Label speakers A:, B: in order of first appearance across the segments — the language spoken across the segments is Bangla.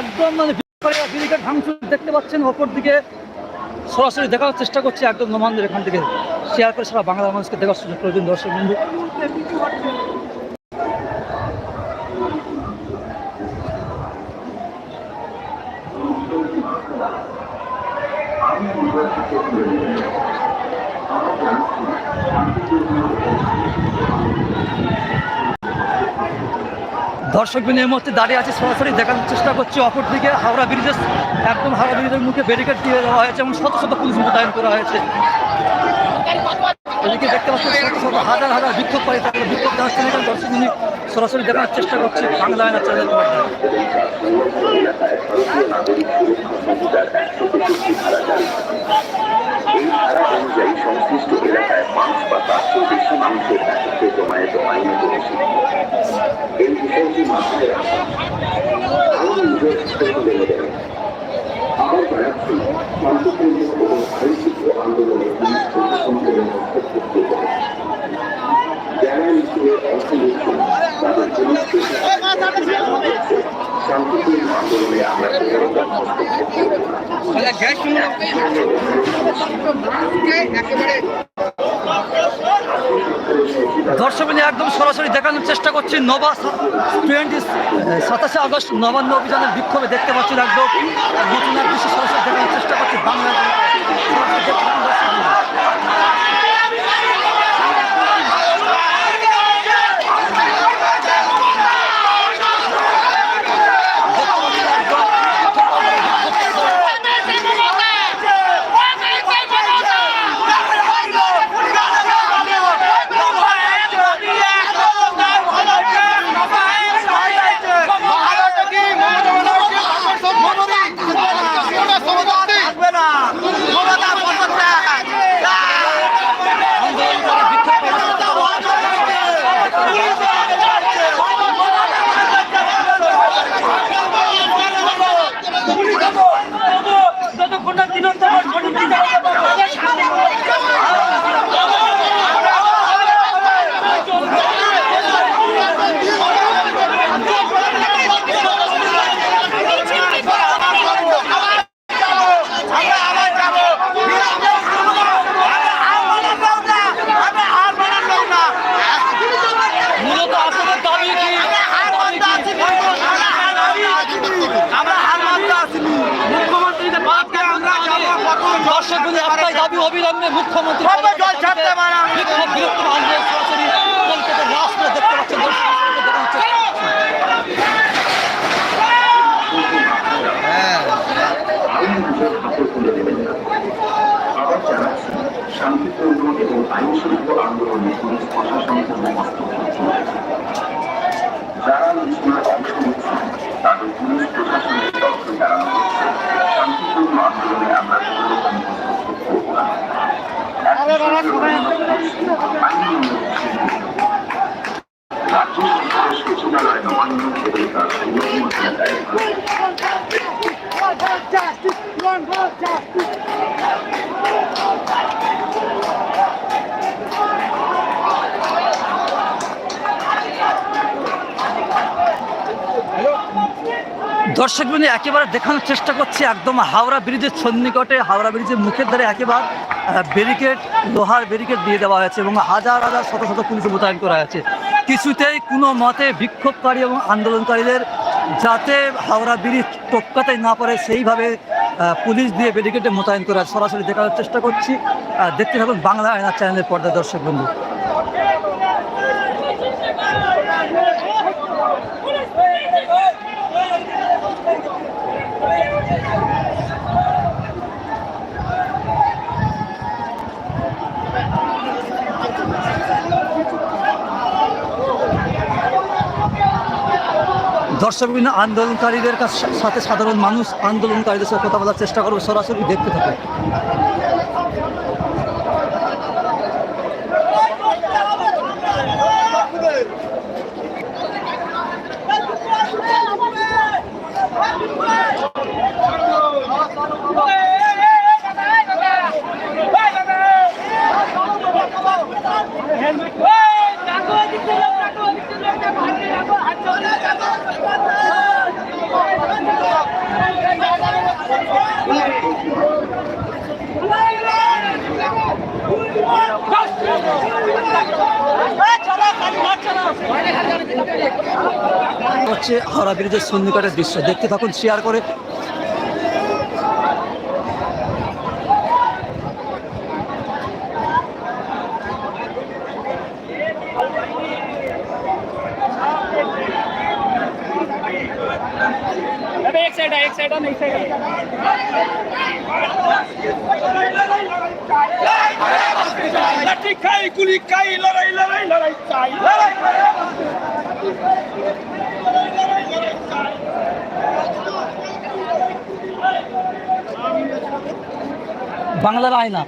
A: একদম মানে ব্যারিকেড ভাঙচুর দেখতে পাচ্ছেন, ওপর দিকে সরাসরি দেখার চেষ্টা করছি, একদম নমানদের এখান থেকে শেয়ার করে সারা বাংলার মানুষকে দেখার সুযোগ প্রয়োজন দর্শক বন্ধু দর্শক বিন্দু এই মুহূর্তে দাঁড়িয়ে আছে, সরাসরি দেখানোর চেষ্টা করছে অপর দিকে হাওড়া ব্রিজের, একদম হাওড়া ব্রিজের মুখে ব্যারিকেড দিয়ে দেওয়া হয়েছে এবং শত শত পুলিশ মোতায়েন করা হয়েছে। এদিকে দেখতে পাচ্ছি শত হাজার হাজার বিক্ষোভকারী তারা বিক্ষোভ জন্য এখানে দর্শক বিন্দু। সরাসরি দেখার চেষ্টা করছি, বাংলা আয়না চ্যানেল
B: সংশ্লিষ্ট এলাকায় পাঁচ বা বেশি মানুষের জমায়েত এই বিষয়টি স্থির মেনে দেবে আবার জানাচ্ছি শান্তিপূর্ণ এবং আইনসিদ্ধ আন্দোলনে পুলিশ প্রশাসনকে হস্তক্ষেপ করবে না। যারা মিছিলে অংশ নিচ্ছেন তাদের পুলিশ প্রশাসন শান্তিপূর্ণ আন্দোলনে আমরা কোনোরকম হস্তক্ষেপ করব না
A: দর্শক একদম সরাসরি দেখানোর চেষ্টা করছি নবা টোয়েন্টি সাতাশে আগস্ট নবান্ন অভিযানের বিক্ষোভে দেখতে পাচ্ছি একদম নতুন এক দৃশ্য সরাসরি দেখানোর চেষ্টা করছি বাংলা দাবি অবিলম্বে মুখ্যমন্ত্রী বিক্ষোভ বিরক্ত আন্দোলন সরাসরি কলকাতার দেখতে পাচ্ছেন।
B: আইন আন্দোলনে পুলিশ যারা মিছিলে অংশ নিচ্ছেন তাদের পুলিশ প্রশাসনের তরফে জানানো রাজ্য সরকারের সচিবালয় নবান্ন এবং তার
A: দর্শক বিন্দু একেবারে দেখানোর চেষ্টা করছি একদম হাওড়া ব্রিজের সন্নিকটে, হাওড়া ব্রিজের মুখের ধারে একেবারে ব্যারিকেড লোহার ব্যারিকেড দিয়ে দেওয়া হয়েছে এবং হাজার হাজার শত শত পুলিশ মোতায়েন করা হয়েছে কিছুতেই কোনো মতে বিক্ষোভকারী এবং আন্দোলনকারীদের যাতে হাওড়া ব্রিজ টপকাতে না পারে, সেইভাবে পুলিশ দিয়ে ব্যারিকেডে মোতায়েন করা। সরাসরি দেখানোর চেষ্টা করছি দেখতে থাকুন বাংলা আয়না চ্যানেলের পর্দা দর্শক বন্ধু দর্শক বিভিন্ন আন্দোলনকারীদের সাথে সাধারণ মানুষ আন্দোলনকারীদের সাথে কথা বলার চেষ্টা করবে। সরাসরি দেখতে থাকে হচ্ছে হাওড়া ব্রিজের সন্ধিকাটের দৃশ্য দেখতে থাকুন শেয়ার করে।
C: সাইড এক সাইড এই সাইড খাই গুলি খাই লড়াই লড়াই লড়াই চাই
A: বাংলার আয়না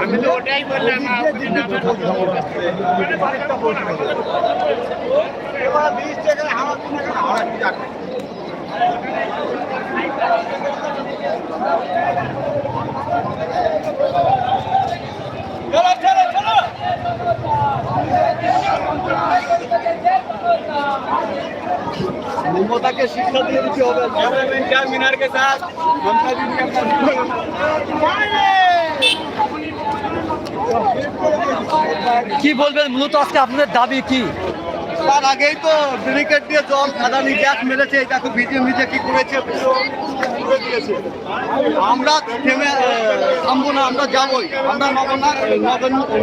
C: আমি তো ওটাই বললাম এবার বিশ টাকা আমার হাওড়া কি যাবে চলো চলো চলো।
D: মমতাকে শিক্ষা দিয়ে দিতে হবে।
C: মিনারকে সাথ
A: কি বলবেন, মূলত আজকে আপনাদের দাবি কি?
D: তার আগেই তো ব্রিকেট দিয়ে জল আদানি গ্যাস মেরেছে এটা তো ভিজে মিজে কি করেছে দিয়েছে। আমরা থেমে থামবো না, আমরা যাবই। আমরা নবান্ন,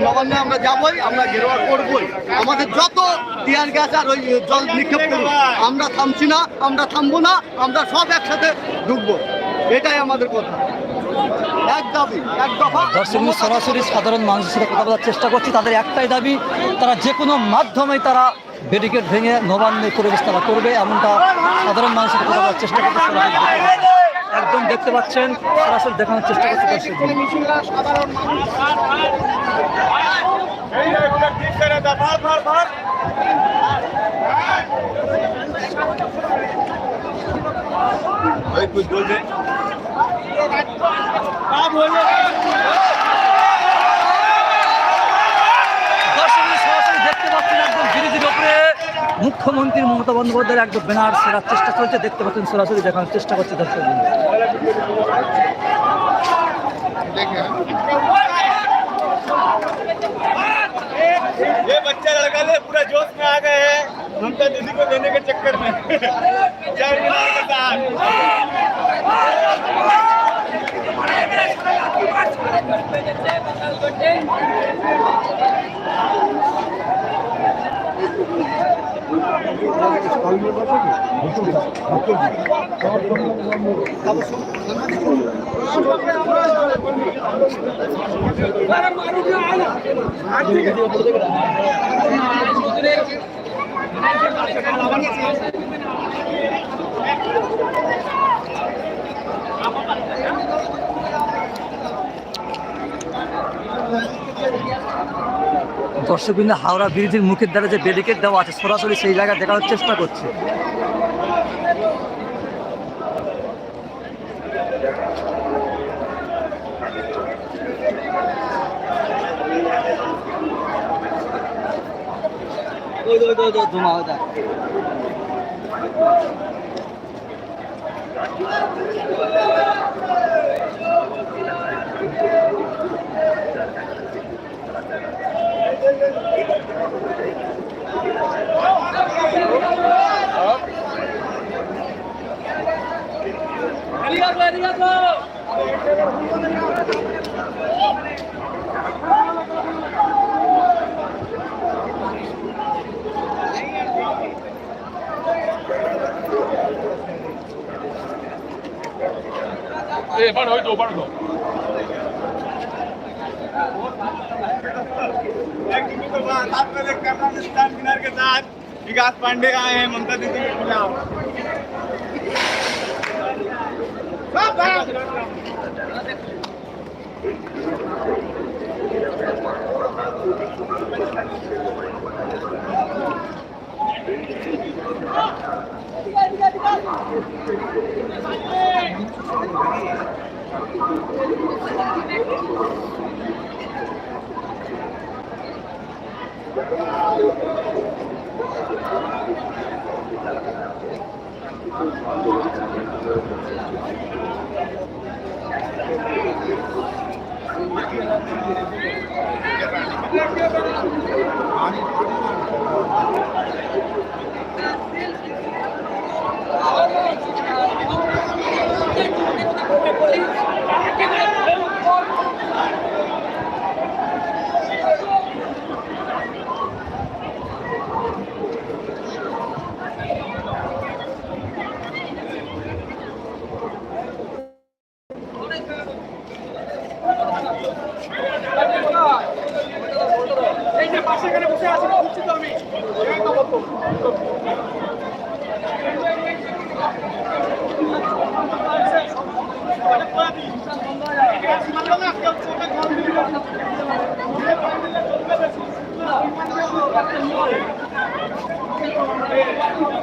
D: নবান্নে আমরা যাবই, আমরা গেরোয়া করবই। আমাদের যত টিয়ার গ্যাস আর ওই জল নিক্ষেপ করব আমরা থামছি না, আমরা থামবো না, আমরা সব একসাথে ঢুকবো এটাই আমাদের কথা। এক দাবি এক দফা
A: দর্শক সরাসরি সাধারণ মানুষের সাথে কথা বলার চেষ্টা করছি। তাদের একটাই দাবি তারা যে কোনো মাধ্যমে তারা ব্যারিকেড ভেঙে নবান্নে পরিবেশ তারা করবে এমনটা সাধারণ মানুষের সাথে কথা বলার চেষ্টা করছে। একদম দেখতে পাচ্ছেন সরাসরি দেখানোর চেষ্টা করছে দর্শক। সরাসরি দেখতে পাচ্ছেন একদম বিরোধীর ওপরে মুখ্যমন্ত্রী মমতা বন্দ্যোপাধ্যায়ের একদম ব্যানার সেরার চেষ্টা চলছে দেখতে পাচ্ছেন সরাসরি দেখানোর চেষ্টা করছে দর্শক
C: ये बच्चा लड़का ले पूरा जोश में आ गए हैं ममता दीदी को देने के चक्कर में। के साथ
A: দর্শকবৃন্দ, হাওড়া ব্রিজের মুখের দ্বারা যে ব্যারিকেড দেওয়া আছে, সরাসরি সেই জায়গা দেখানোর চেষ্টা করছে।
C: ধুমা ওইটা আলিয়া গো আলিয়া গো विकास पांडे आए हैं ममता दीदी के खिलाफ
B: Thank
C: you. এই যে পাশে এখানে বসে আছি খুঁজছি তো আমি। Thank you.